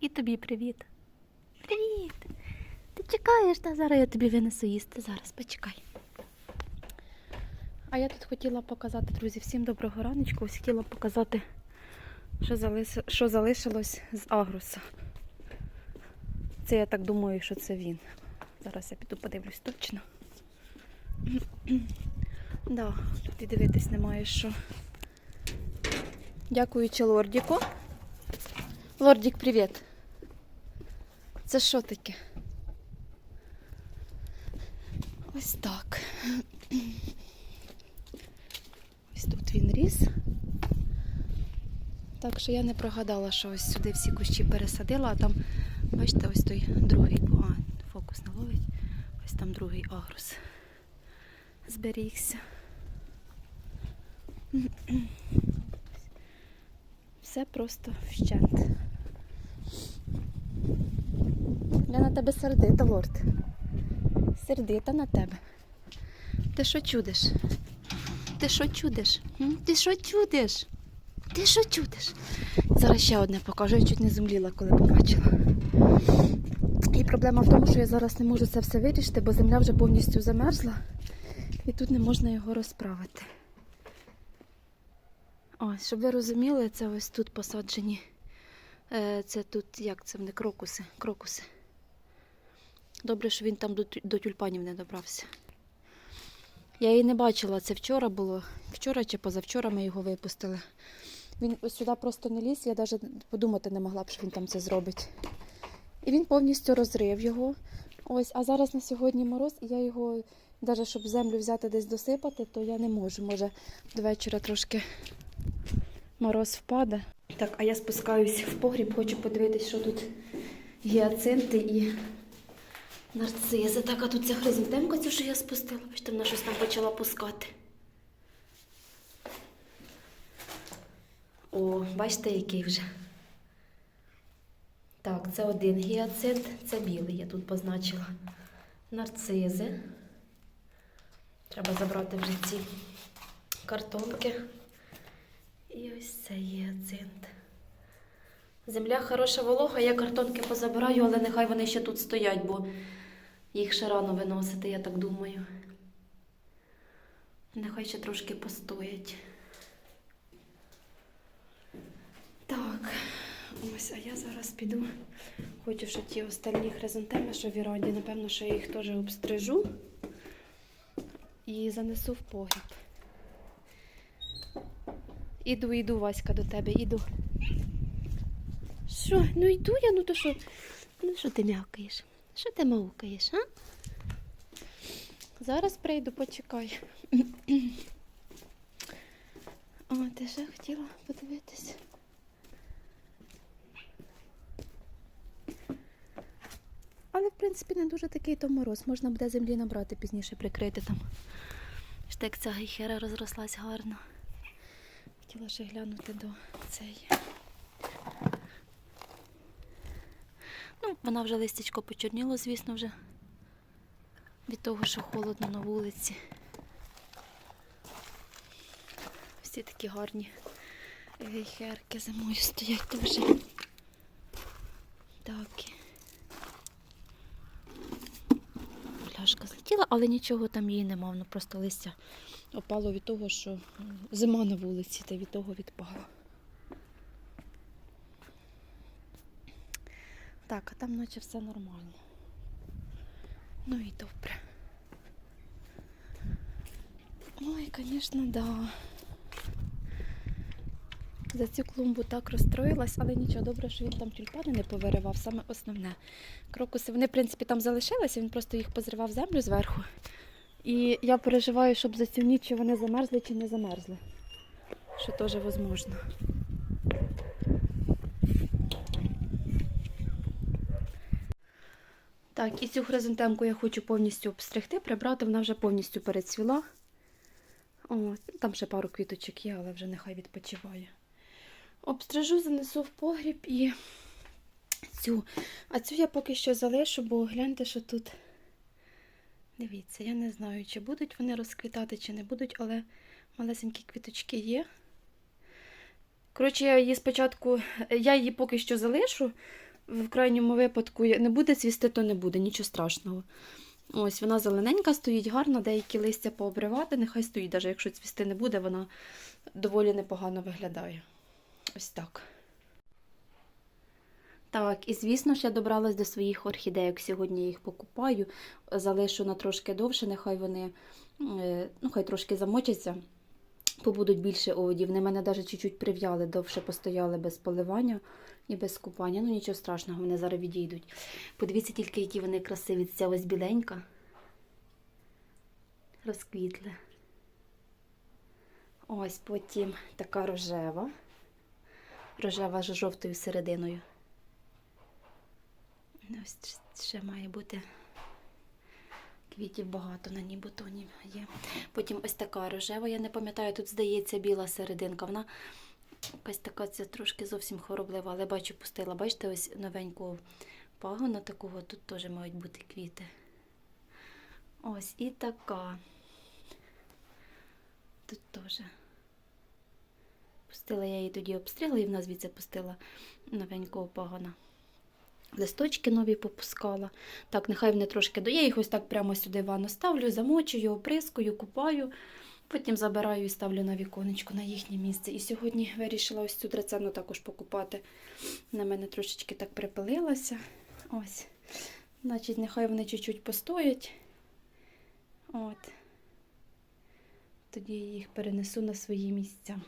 І тобі привіт. Привіт. Ти чекаєш, та зараз я тобі винесу їсти. Зараз почекай. А я тут хотіла показати, друзі, всім доброго раночку. Ось хотіла показати, що, залиш... що залишилось з агруса. Це я так думаю, що це він. Зараз я піду подивлюсь точно. да, тут і дивитись немає що. Дякуючи лордіку. Лордік, привіт. Це що таке? Ось так. Ось тут він ріс. Так що я не прогадала, що ось сюди всі кущі пересадила, а там, бачите, ось той другий, а, фокус не ловить. Ось там другий агрус зберігся. Все просто вщент. Я на тебе сердита, лорд. Сердита на тебе. Ти що чудиш? Ти що чудиш? Ти що чудиш? Ти що чудиш? Зараз ще одне покажу, я чуть не зумліла, коли побачила. І проблема в тому, що я зараз не можу це все вирішити, бо земля вже повністю замерзла і тут не можна його розправити. Ось, щоб ви розуміли, це ось тут посаджені. Е, Це тут, як це вони, крокуси. крокуси. Добре, що він там до, до тюльпанів не добрався. Я її не бачила, це вчора було. Вчора чи позавчора ми його випустили. Він сюди просто не ліз, я навіть подумати не могла б, що він там це зробить. І він повністю розрив його. Ось, а зараз на сьогодні мороз, і я його, навіть щоб землю взяти десь досипати, то я не можу. Може, до вечора трошки мороз впаде. Так, а я спускаюсь в погріб, хочу подивитись, що тут гіацинти і нарцизи. Так, а тут ця хризантемка, цю, що я спустила. Бачите, вона щось там почала пускати. О, бачите, який вже. Так, це один гіацинт, це білий, я тут позначила. Нарцизи. Треба забрати вже ці картонки. І ось це гіацинт. Земля хороша волога, я картонки позабираю, але нехай вони ще тут стоять, бо їх ще рано виносити, я так думаю. Нехай ще трошки постоять. Так, ось, а я зараз піду. Хочу, що ті остальні хризантеми, що в Іраді, напевно, що я їх теж обстрижу і занесу в погріб. Іду, іду, Васька, до тебе, іду. Що? Ну йду я, ну то що? Ну що ти м'якаєш? Що ти маукаєш, а? Зараз прийду, почекай. О, ти ще хотіла подивитись. Але, в принципі, не дуже такий то мороз. Можна буде землі набрати пізніше прикрити там. Ж так ця гейхера розрослась гарно. Хотіла ще глянути до цієї. Ну, вона вже листячко почорніло, звісно, вже від того, що холодно на вулиці. Всі такі гарні гейхерки зимою стоять дуже. Так. Пляшка злетіла, але нічого там її нема, воно просто листя опало від того, що зима на вулиці, та від того відпало. Так, а там наче все нормально. Ну і добре. Ой, звісно, да. За цю клумбу так розстроїлась, але нічого, добре, що він там тюльпани не повиривав, саме основне. Крокуси, вони, в принципі, там залишилися, він просто їх позривав землю зверху. І я переживаю, щоб за цю ніч вони замерзли чи не замерзли. Що теж можливо. Так, і цю хризантемку я хочу повністю обстригти, прибрати, вона вже повністю перецвіла. О, там ще пару квіточок є, але вже нехай відпочиває. Обстрижу, занесу в погріб і цю. А цю я поки що залишу, бо гляньте, що тут. Дивіться, я не знаю, чи будуть вони розквітати, чи не будуть, але малесенькі квіточки є. Коротше, я її спочатку, я її поки що залишу, в крайньому випадку не буде цвісти, то не буде, нічого страшного. Ось вона зелененька, стоїть гарно, деякі листя пообривати, нехай стоїть, навіть якщо цвісти не буде, вона доволі непогано виглядає. Ось так. Так, і звісно ж я добралась до своїх орхідеїк. Сьогодні їх покупаю, залишу на трошки довше, нехай вони е, ну, хай трошки замочаться, побудуть більше оводів. Вони мене навіть чуть-чуть прив'яли, довше постояли без поливання і без купання. Ну нічого страшного, вони зараз відійдуть. Подивіться тільки, які вони красиві. Ця ось біленька. Розквітли. Ось потім така рожева. Рожева з жовтою серединою. Ось ще має бути квітів багато на ній бутонів є. Потім ось така рожева, я не пам'ятаю, тут здається біла серединка. Вона якась така ця трошки зовсім хороблива, але бачу, пустила. Бачите, ось новенького пагона такого, тут теж мають бути квіти. Ось і така. Тут теж. Пустила я її тоді обстріла і вона звідси пустила новенького пагона. Листочки нові попускала. Так, нехай вони трошки до. Я їх ось так прямо сюди в ванну ставлю, замочую, оприскую, купаю. Потім забираю і ставлю на віконечко на їхнє місце. І сьогодні вирішила ось цю драцену також покупати. На мене трошечки так припилилася. Ось. Значить, нехай вони чуть-чуть постоять. От. Тоді я їх перенесу на свої місця.